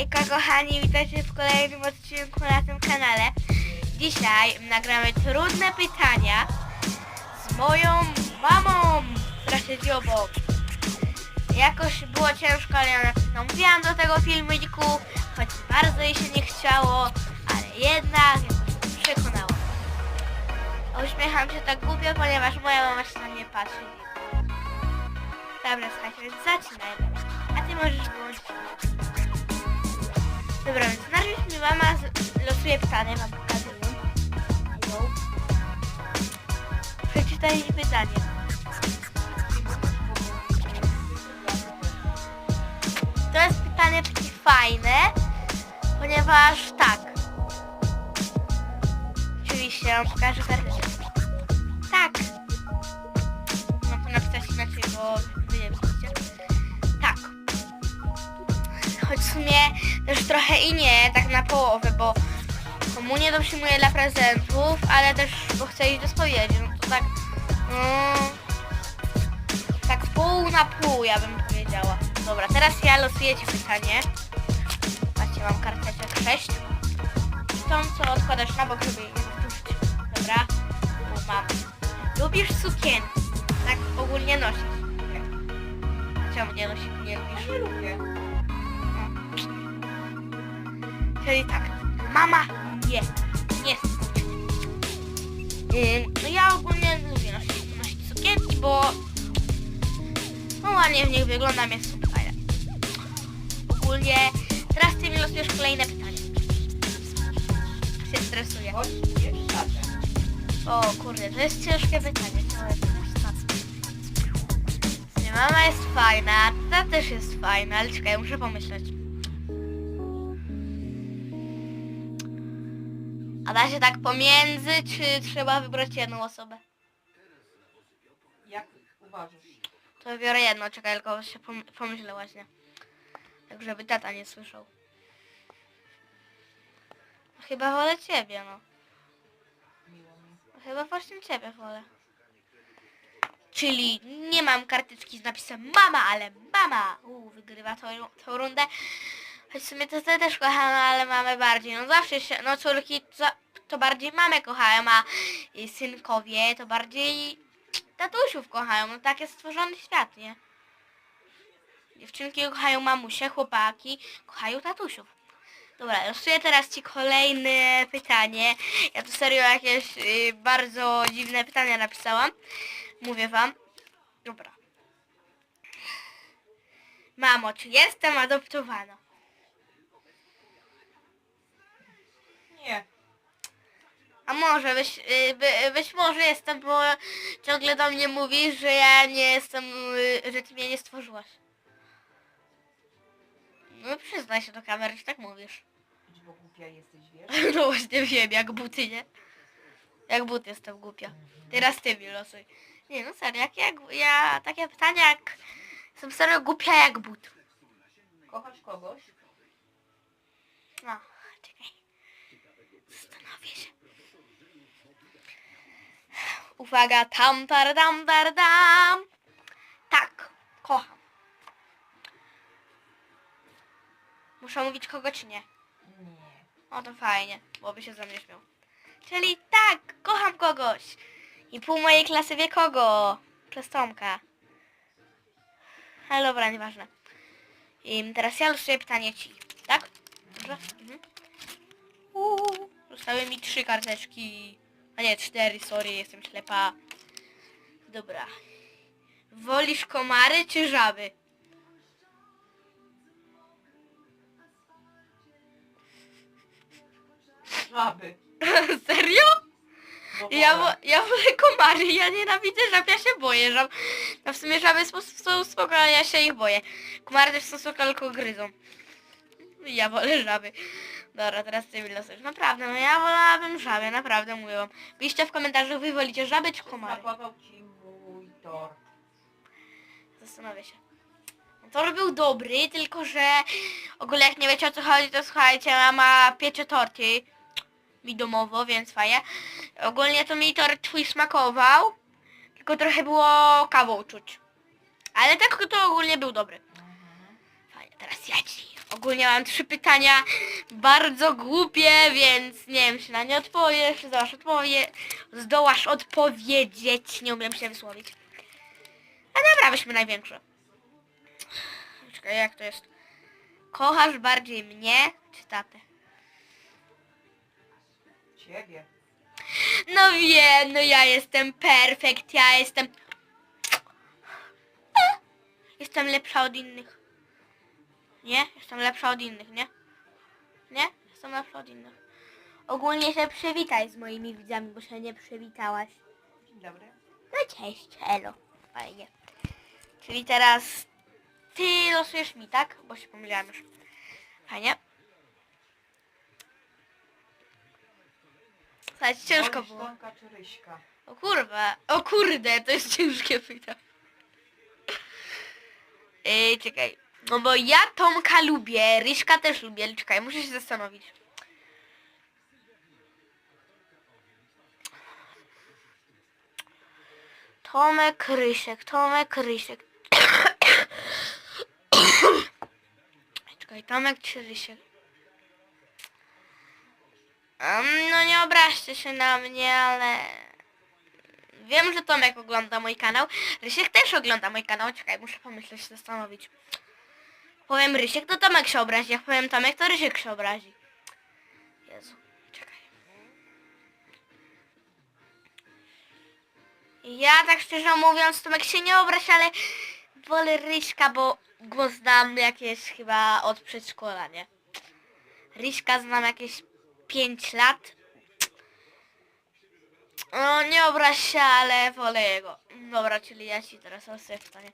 Hejka kochani, witajcie w kolejnym odcinku na tym kanale. Dzisiaj nagramy trudne pytania z moją mamą, która siedzi obok. Jakoś było ciężko, ale ja namówiłam do tego filmiku, choć bardzo jej się nie chciało, ale jednak jakoś mnie przekonała. Uśmiecham się tak głupio, ponieważ moja mama się na mnie patrzy. Dobra, słuchajcie, więc zaczynajmy. A ty możesz włączyć. Dobra, najpierw mi mama losuje pytanie, wam pokazuję. Przeczytaj pytanie. To jest pytanie takie fajne, ponieważ tak. Oczywiście, ja wam pokażę kartę. Tak. Mam to napisać inaczej, bo wy. Tak. Choć w sumie też trochę i nie, tak na połowę, bo komunię to przyjmuję dla prezentów, ale też bo chcę iść do spowiedzi, no to tak, no, tak pół na pół, ja bym powiedziała. Dobra, teraz ja losuję Ci pytanie. Patrzcie, mam karteczek 6. I tą, co odkładasz na bok, żeby powtórzyć. Dobra, mam. Lubisz sukienki? Tak ogólnie nosisz. Czemu nie nosisz? Nie lubisz? Nie lubię. Czyli tak, mama je, nie Ym, No ja ogólnie lubię nosić, nosić sukienki, bo no ładnie w nich wyglądam, jest super fajne. Ogólnie teraz ty mi losujesz kolejne pytanie. Się stresuję. Nie. O kurde, to jest ciężkie pytanie. Nie, Mama jest fajna, ta też jest fajna, ale czekaj, muszę pomyśleć. A da się tak pomiędzy, czy trzeba wybrać jedną osobę? Jak uważasz? To wybiorę jedno, czekaj, tylko się pom pomyślę właśnie. Tak, żeby tata nie słyszał. Chyba wolę ciebie, no. Miło mi. Chyba właśnie ciebie wolę. Czyli nie mam karteczki z napisem mama, ale mama Uu, wygrywa tą, tą rundę. Choć w sumie to te też kocham, ale mamy bardziej. No zawsze się, no córki to, to bardziej mamę kochają, a synkowie to bardziej tatusiów kochają. No tak jest stworzony świat, nie? Dziewczynki kochają mamusie, chłopaki kochają tatusiów. Dobra, losuję teraz Ci kolejne pytanie. Ja tu serio jakieś y, bardzo dziwne pytania napisałam. Mówię Wam. Dobra. Mamo, czy jestem adoptowana? Nie. A może, być, y, by, być może jestem, bo ciągle do mnie mówisz, że ja nie jestem, y, że Ty mnie nie stworzyłaś. No przyznaj się do kamery, że tak mówisz. Idź, bo głupia jesteś, wiesz? No właśnie wiem, jak buty, nie? Jak but jestem głupia. Teraz ty mi losuj. Nie no serio, jak, jak ja takie pytania jak... Jestem serio głupia jak but. Kochasz kogoś? No, czekaj. Się. Uwaga, tam, tar, dam, dar, dam. Tak, kocham. Muszę mówić kogo czy nie? Nie. O to fajnie, bo by się ze mnie śmiał. Czyli tak, kocham kogoś. I pół mojej klasy wie kogo. Przez Tomka. Ale dobra, nieważne. I teraz ja losuję pytanie ci. Tak? Dobrze? Mhm. Uuu, zostały mi trzy karteczki. A nie, cztery, sorry, jestem ślepa. Dobra. Wolisz komary czy żaby? Żaby. Serio? Ja, wolę. wo- ja wolę komary, ja nienawidzę żab, ja się boję żab. No w sumie żaby są, są spoko, ale ja się ich boję. Komary też są spoko, tylko gryzą. Ja wolę żaby. Dobra, teraz ty mi losujesz. Naprawdę, no ja wolałabym żaby, naprawdę mówię wam. Piszcie w komentarzu, wy wolicie żaby czy komary. Smakował ci mój tort. Zastanowię się. Tor był dobry, tylko że ogólnie jak nie wiecie o co chodzi, to słuchajcie, mama piecze torty mi domowo, więc fajnie. Ogólnie to mi tort twój smakował, tylko trochę było kawą czuć. Ale tak to ogólnie był dobry. Mhm. Fajnie, teraz ja ci Ogólnie mam trzy pytania bardzo głupie, więc nie wiem, czy na nie odpowiesz, zdołasz, odpowie, zdołasz odpowiedzieć. Nie umiem się wysłowić. A dobra, weźmy największe. Czekaj, jak to jest? Kochasz bardziej mnie czy tatę? Ciebie. No wiem, no ja jestem perfekt, ja jestem... Jestem lepsza od innych. Nie? Jestem lepsza od innych, nie? Nie? Jestem lepsza od innych. Ogólnie się przywitaj z moimi widzami, bo się nie przywitałaś. Dzień dobry. No cześć, elo. Fajnie. Czyli teraz ty losujesz mi, tak? Bo się pomyliłam już. Fajnie. Słuchajcie, ciężko było. Tomka czy Ryśka? O kurwa, o kurde, to jest ciężkie pytanie. Yy, czekaj. No bo ja Tomka lubię, Ryśka też lubię, czekaj, muszę się zastanowić. Tomek, Rysiek, Tomek, Rysiek. czekaj, Tomek czy Rysiek? Em, no nie obraźcie się na mnie, ale... Wiem, że Tomek ogląda mój kanał. Rysiek też ogląda mój kanał. Czekaj, muszę pomyśleć, zastanowić. Powiem Rysiek, to Tomek się obrazi. Jak powiem Tomek, to Rysiek się obrazi. Jezu, czekaj. Ja tak szczerze mówiąc, Tomek się nie obrazi, ale wolę Ryśka, bo go znam jakieś chyba od przedszkola, nie? Ryśka znam jakieś 5 lat. No nie obraź się, ale wolę jego. Dobra, czyli ja ci teraz losuję pytanie.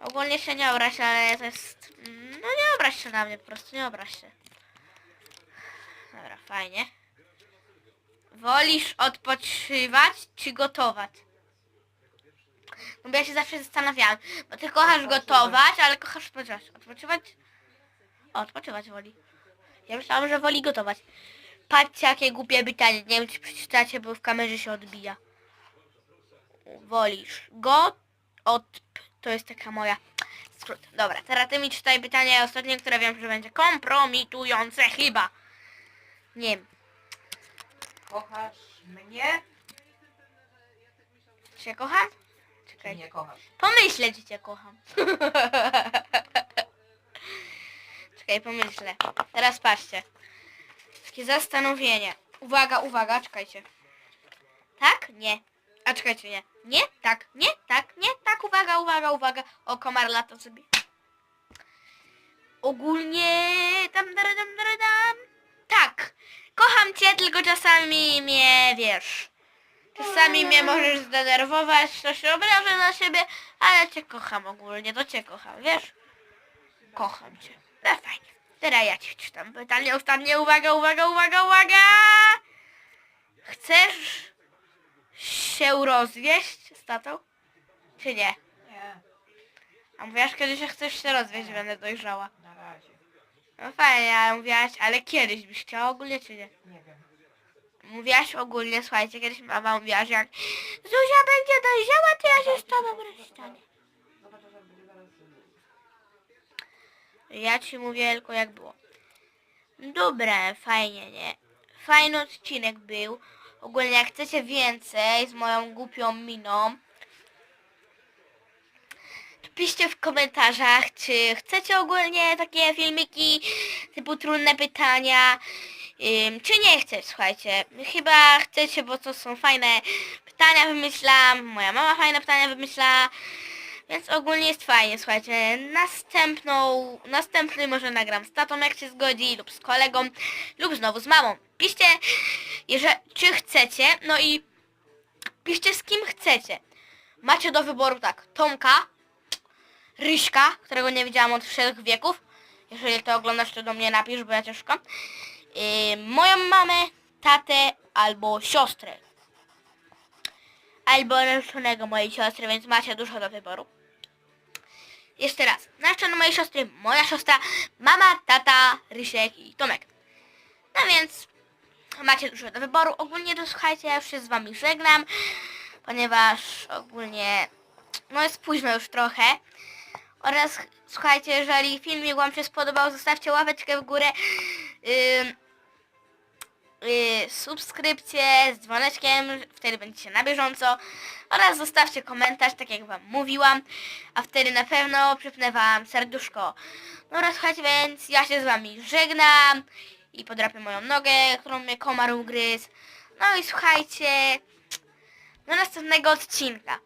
Ogólnie się nie obraź, ale to jest... No nie obraź się na mnie, po prostu nie obraź się. Dobra, fajnie. Wolisz odpoczywać czy gotować? No bo ja się zawsze zastanawiałam, bo ty kochasz gotować, ale kochasz odpoczywać. Odpoczywać? O, odpoczywać woli. Ja myślałam, że woli gotować. Patrzcie, jakie głupie pytanie. Nie wiem, czy przeczytacie, bo w kamerze się odbija. Wolisz go od... To jest taka moja skrót. Dobra, teraz ty mi czytaj pytanie ostatnie, które wiem, że będzie kompromitujące chyba. Nie wiem. Kochasz mnie cię kocham? czy Czekaj. nie kochasz? Pomyślę, czy cię kocham. Czekaj, pomyślę. Teraz patrzcie. Takie zastanowienie. Uwaga, uwaga, czekajcie. Tak? Nie. A czekajcie, nie. Nie? Tak. Nie? Tak. Nie? Tak. Uwaga, uwaga, uwaga. O, komar lata sobie. Ogólnie... Tam, dam, dam, dam. Tak. Kocham cię, tylko czasami mnie, wiesz... Czasami mnie możesz zdenerwować, to się obrażę na siebie, ale cię kocham ogólnie, to cię kocham, wiesz? Kocham cię. No fajnie. Teraz ja ci czytam pytanie ostatnie. Uwaga, uwaga, uwaga, uwaga! Chcesz się rozwieść z tatą? Czy nie? Nie, A mówiłaś kiedyś, że chcesz się rozwieść, będę dojrzała. na razie. No fajnie, ale mówiłaś, ale kiedyś byś chciała ogólnie, czy nie? Nie wiem. Mówiłaś ogólnie, słuchajcie, kiedyś mama mówiła, że jak Zuzia będzie dojrzała, to ja się z tobą rozstanę. Zobaczę, że będzie zaraz... Ja ci mówię tylko jak było. Dobre, fajnie, nie? Fajny odcinek był. Ogólnie jak chcecie więcej z moją głupią miną, to piszcie w komentarzach, czy chcecie ogólnie takie filmiki typu trudne pytania, czy nie chcecie, słuchajcie. Chyba chcecie, bo to są fajne pytania wymyślam, moja mama fajne pytania wymyśla, więc ogólnie jest fajnie, słuchajcie. Następną, następny może nagram z tatą, jak się zgodzi, lub z kolegą, lub znowu z mamą. Piszcie, jeżeli, czy chcecie, no i piszcie z kim chcecie. Macie do wyboru tak, Tomka, Ryśka, którego nie widziałam od wszech wieków. Jeżeli to oglądasz, to do mnie napisz, bo ja ciężko. Yy, moją mamę, tatę albo siostrę. Albo narzeczonego mojej siostry, więc macie dużo do wyboru. Jeszcze raz. Narzeczony mojej siostry, moja siostra, mama, tata, Rysiek i Tomek. No więc macie dużo do wyboru. Ogólnie to słuchajcie, ja już się z wami żegnam, ponieważ ogólnie no jest późno już trochę. Oraz słuchajcie, jeżeli filmik Wam się spodobał, zostawcie łapeczkę w górę. Ym, y, subskrypcję z dzwoneczkiem, wtedy będziecie na bieżąco oraz zostawcie komentarz, tak jak Wam mówiłam, a wtedy na pewno przypnę Wam serduszko. No oraz słuchajcie, więc ja się z Wami żegnam i podrapię moją nogę, którą mnie komar ugryzł. No i słuchajcie, do następnego odcinka.